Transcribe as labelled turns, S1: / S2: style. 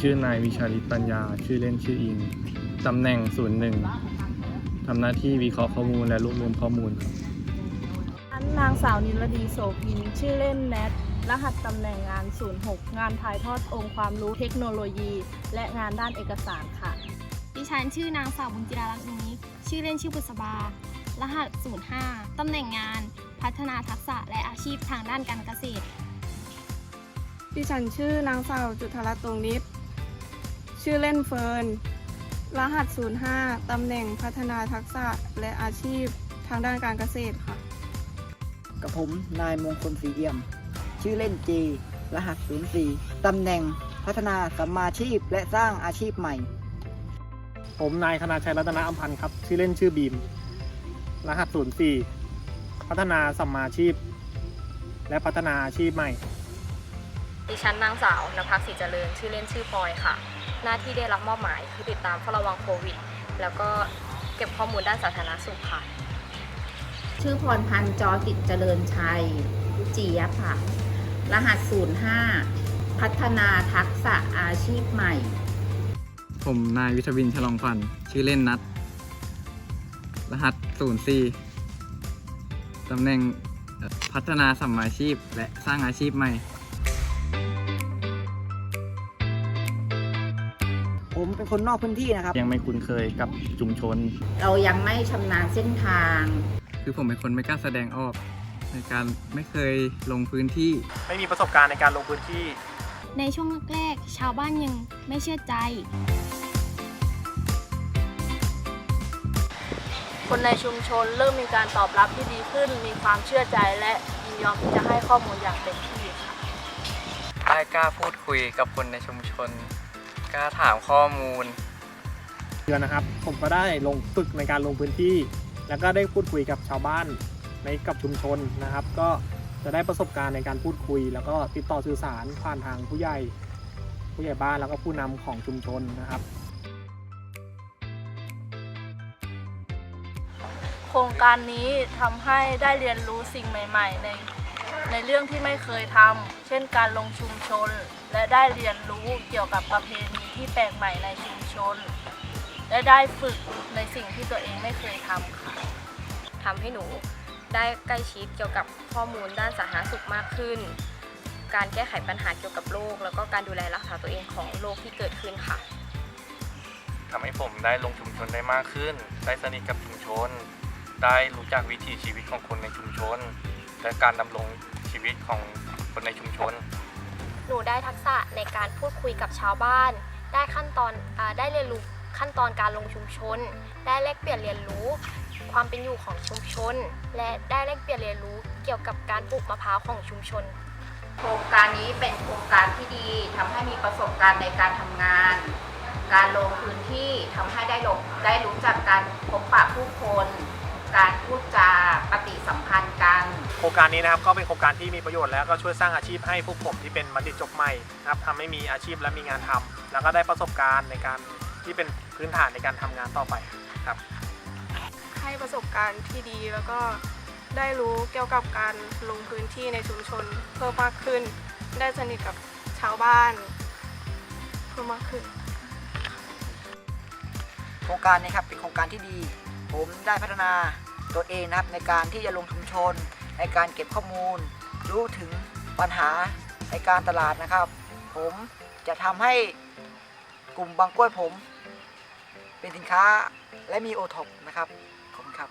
S1: ชื่อนายวิชาลิตปัญญา ชื่อเล่นชื่ออิง ตำแหน่งศูนย์หนึ่งทำหน้าที่วิเคราะห์ข้อมูลและรวบรวมข้อมูลครับ
S2: อันนางสาวนิรดีโสพิน ชื่อเล่นแนท รหัสตำแหน่งงาน 06 งานถ่ายทอดองค์ความรู้เทคโนโลยี และงานด้านเอกสารค่ะ
S3: ดิฉันชื่อนางสาวบุญจิราลักษณ์นี้ ชื่อเล่นชื่อบุษบา รหัส 05 ตำแหน่งงาน พัฒนาทักษะและอาชีพทางด้านการเกษตร
S4: ดิฉันชื่อนางสาวจุธารัตน์ตรงนิด ชื่อเล่นเฟิร์น รหัส 05 ตำแหน่งพัฒนาทักษะและอาชีพทางด้านการเกษตรค่ะ
S5: กับผมนายมงคลศรีเอี่ยม ชื่อเล่นจีรหัส 04 ตำแหน่งพัฒนาสัมมาชีพและสร้างอาชีพใหม่
S6: ผมนายธนาชัยรัตนอัมพันธ์ครับ ชื่อเล่นชื่อบีม รหัส 04 พัฒนาสัมมาชีพ และพัฒนาอาชีพใหม่
S7: ดิฉันนางสาว นภัสศรีเจริญ ชื่อเล่นชื่อพลอยค่ะ หน้าที่ได้รับมอบหมายคือติดตามเฝ้าระวังโควิด แล้วก็เก็บข้อมูลด้านสาธารณสุขค่ะ
S8: ชื่อพรพันธ์จอกิจเจริญชัยเจียบค่ะ รหัส 05 พัฒนาทักษะอาชีพใหม่
S9: ผมนายวิทวินฉลองพันธ์ชื่อเล่นนัด รหัส 04ตำแหน่งเอ่อพัฒนาสัมมาชีพ และสร้างอาชีพใหม่
S5: ผมเป็นคนนอกพื้นที่นะครับ
S1: ยังไม่คุ้นเคยกับชุมชน
S8: เรายังไม่ชำนาญเส้นทาง
S9: คือผมเป็นคนไม่กล้าแสดงออก ในการไม่เคยลงพื้นที่
S6: ไม่มีประสบการณ์ในการลงพื้นที่
S3: ในช่วงแรกๆชาวบ้านยังไม่เชื่อใจ
S2: คนในชุมชนเริ่มมีการตอบรับที่ดีขึ้น มีความเชื่อใจและยินยอมที่จะให้ข้อมูลอย่างเต็มที่ค่ะ
S9: ได้กล้าพูดคุยกับคนในชุมชน กล้าถามข้อมูล
S6: เดือนนะครับ ผมก็ได้ลงฝึกในการลงพื้นที่ แล้วก็ได้พูดคุยกับชาวบ้านในกับชุมชนนะครับ ก็จะได้ประสบการณ์ในการพูดคุย แล้วก็ติดต่อสื่อสารผ่านทางผู้ใหญ่ ผู้ใหญ่บ้านแล้วก็ผู้นำของชุมชนนะครับ
S2: โครงการนี้ทำให้ได้เรียนรู้สิ่งใหม่ ๆ ใน ในเรื่องที่ไม่เคยทำเช่นการลงชุมชน และได้เรียนรู้เกี่ยวกับประเพณีที่แปลกใหม่ในชุมชน และได้ฝึกในสิ่งที่ตัวเองไม่เคยทำค่ะ
S7: ทำให้หนูได้ใกล้ชิดเกี่ยวกับข้อมูลด้านสาธารณสุขมากขึ้น การแก้ไขปัญหาเกี่ยวกับโรคแล้วก็การดูแลรักษาตัวเองของโรคที่เกิดขึ้นค่ะ
S1: ทำให้ผมได้ลงชุมชนได้มากขึ้น ได้สนิทกับชุมชน ได้รู้จักวิถีชีวิตของคนในชุมชน และการดำรง ชีวิตของคนในชุมชน
S3: หนูได้ทักษะในการพูดคุยกับชาวบ้าน ได้ขั้นตอนอาได้เรียนรู้ขั้นตอนการลงชุมชน ได้แลกเปลี่ยนเรียนรู้ ความเป็นอยู่ของชุมชน และได้แลกเปลี่ยนเรียนรู้เกี่ยวกับการปลูกมะพร้าวของชุมชน
S8: โครงการนี้เป็นโครงการที่ดีทำให้มีประสบการณ์ในการทำงาน การลงพื้นที่ทำให้ได้ลงได้รู้จักการพบปะผู้คน การพูด
S6: โครงการนี้นะครับก็เป็นโครงการที่มีประโยชน์แล้วก็ช่วยสร้างอาชีพให้พวกผมที่เป็นบัณฑิตจบใหม่นะครับทำให้มีอาชีพและมีงานทำแล้วก็ได้ประสบการณ์ในการที่เป็นพื้นฐานในการทำงานต่อไปครับ
S4: ให้ประสบการณ์ที่ดีแล้วก็ได้รู้เกี่ยวกับการลงพื้นที่ในชุมชนเพิ่มมากขึ้น ได้สนิทกับชาวบ้านเพิ่มมากขึ้น
S5: โครงการนี้ครับเป็นโครงการที่ดี ผมได้พัฒนาตัวเองนะครับในการที่จะลงชุมชน ในการเก็บข้อมูล รู้ถึงปัญหาในการตลาดนะครับ ผมจะทำให้กลุ่มบางกล้วยผม เป็นสินค้าและมีโอท็อปนะครับ ขอบคุณครับ